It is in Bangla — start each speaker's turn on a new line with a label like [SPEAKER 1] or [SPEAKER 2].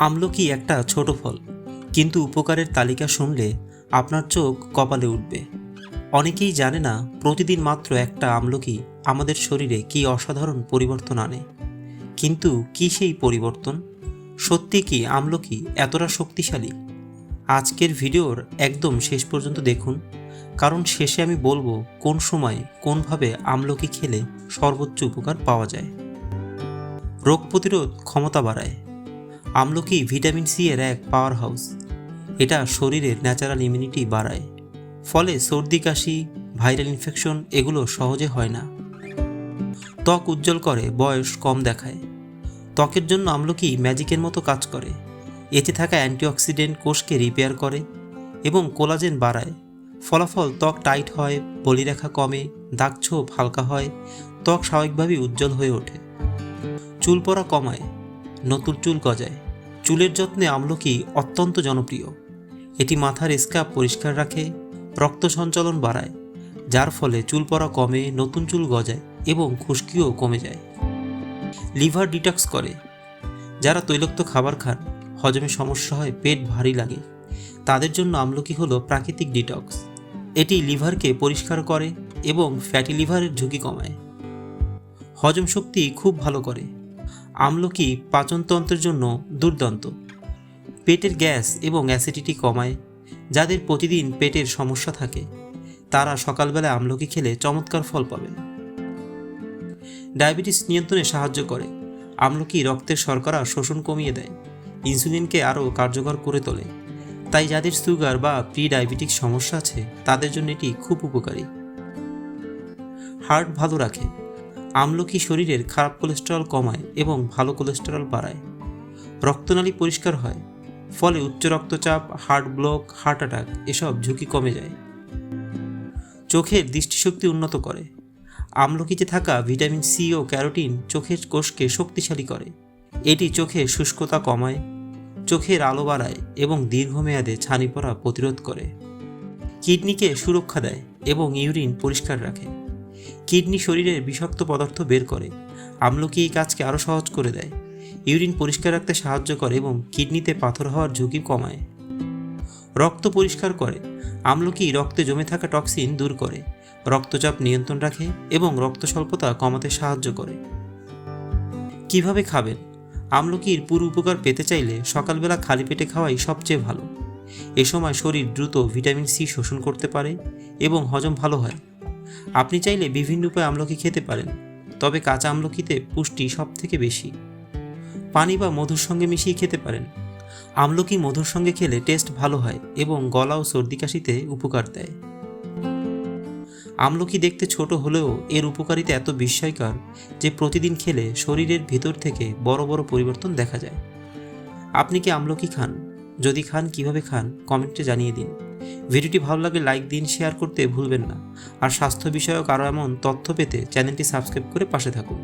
[SPEAKER 1] আমলকি একটা ছোট ফল। কিন্তু উপকারের তালিকা শুনলে আপনার চোখ কপালে উঠবে। অনেকেই জানে না প্রতিদিন মাত্র একটা আমলকি আমাদের শরীরে কী অসাধারণ পরিবর্তন আনে। কিন্তু কী সেই পরিবর্তন? সত্যি কি আমলকি এতটা শক্তিশালী? আজকের ভিডিওর একদম শেষ পর্যন্ত দেখুন, কারণ শেষে আমি বলব কোন সময় কোনভাবে আমলকি খেলে সর্বোচ্চ উপকার পাওয়া যায়। রোগ প্রতিরোধ ক্ষমতা বাড়ায়। আমলকি ভিটামিন সি এর এক পাওয়ার হাউস এটা শরীরের ন্যাচারাল ইমিউনিটি বাড়ায়। ফলে সর্দি, কাশি ভাইরাল ইনফেকশন এগুলো সহজে হয় না। ত্বক উজ্জ্বল করে, বয়স কম দেখায়। ত্বকের জন্য আমলকি ম্যাজিকের মতো কাজ করে। এতে থাকা অ্যান্টিঅক্সিডেন্ট কোষকে রিপেয়ার করে এবং কোলাজেন বাড়ায়। ফলাফল ত্বক টাইট হয়, বলিরেখা কমে দাগছোপ হালকা হয়, ত্বক স্বাভাবিকভাবেই উজ্জ্বল হয়ে ওঠে। চুল পড়া কমায়। নতুন চুল গজায়। চুলের যত্নে আমলকি অত্যন্ত জনপ্রিয়। এটি মাথার স্কাপ পরিষ্কার রাখে, রক্ত সঞ্চালন বাড়ায়, যার ফলে চুল পড়া কমে, নতুন চুল গজায় এবং খুশকিও কমে যায়। লিভার ডিটক্স করে। যারা তৈলাক্ত খাবার খান, হজমে সমস্যা হয়, পেট ভারী লাগে, তাদের জন্য আমলকি হলো প্রাকৃতিক ডিটক্স। এটি লিভারকে পরিষ্কার করে এবং ফ্যাটি লিভারের ঝুঁকি কমায়। হজম শক্তি খুব ভালো করে। আমলকি পাচনতন্ত্রের জন্য দুর্দান্ত। পেটের গ্যাস এবং অ্যাসিডিটি কমায়, যাদের প্রতিদিন পেটের সমস্যা থাকে, তারা সকালবেলা আমলকি খেলে চমৎকার ফল পাবেন। ডায়াবেটিস নিয়ন্ত্রণে সাহায্য করে। আমলকি রক্তের শর্করা শোষণ কমিয়ে দেয়, ইনসুলিনকে আরও কার্যকর করে তোলে। তাই যাদের সুগার বা প্রি ডায়াবেটিক সমস্যা আছে, তাদের জন্য এটি খুব উপকারী। হার্ট ভালো রাখে আমলকি শরীরের খারাপ কোলেস্টেরল কমায় এবং ভালো কোলেস্টেরল বাড়ায়। রক্তনালী পরিষ্কার হয়, ফলে উচ্চ রক্তচাপ, হার্ট ব্লক, হার্ট অ্যাটাক এসব ঝুঁকি কমে যায়। চোখের দৃষ্টিশক্তি উন্নত করে। আমলকিতে থাকা ভিটামিন সি ও ক্যারোটিন চোখের কোষকে শক্তিশালী করে। এটি চোখে শুষ্কতা কমায়, চোখের আলো বাড়ায় এবং দীর্ঘমেয়াদে ছানি পড়া প্রতিরোধ করে। কিডনিকে সুরক্ষা দেয় এবং ইউরিন পরিষ্কার রাখে। কিডনি শরীরের বিষাক্ত পদার্থ বের করে। আমলকি এই কাজকে আরও সহজ করে দেয়। ইউরিন পরিষ্কার রাখতে সাহায্য করে এবং কিডনিতে পাথর হওয়ার ঝুঁকি কমায়। রক্ত পরিষ্কার করে। আমলকি রক্তে জমে থাকা টক্সিন দূর করে। রক্তচাপ নিয়ন্ত্রণ রাখে এবং রক্ত স্বল্পতা কমাতে সাহায্য করে। কীভাবে খাবেন? আমলকির পুরো উপকার পেতে চাইলে সকালবেলা খালি পেটে খাওয়াই সবচেয়ে ভালো। এ সময় শরীর দ্রুত ভিটামিন সি শোষণ করতে পারে এবং হজম ভালো হয়। আপনি চাইলে বিভিন্ন উপায়ে আমলকি খেতে পারেন, তবে কাঁচা আমলকিতে পুষ্টি সব থেকে বেশি। পানি বা মধুর সঙ্গে মিশিয়ে খেতে পারেন। আমলকি মধুর সঙ্গে খেলে টেস্ট ভালো হয় এবং গলা ও সর্দি কাশিতে উপকার দেয়। আমলকি দেখতে ছোট হলেও এর উপকারিতা এত বিস্ময়কর যে প্রতিদিন খেলে শরীরের ভিতর থেকে বড় বড় পরিবর্তন দেখা যায়। আপনি কি আমলকি খান? যদি খান, কীভাবে খান? কমেন্টে জানিয়ে দিন। ভিডিওটি ভালো লাগলে লাইক দিন শেয়ার করতে ভুলবেন না। আর স্বাস্থ্য বিষয়ক আরও এমন তথ্য পেতে চ্যানেলটি সাবস্ক্রাইব করে পাশে থাকুন।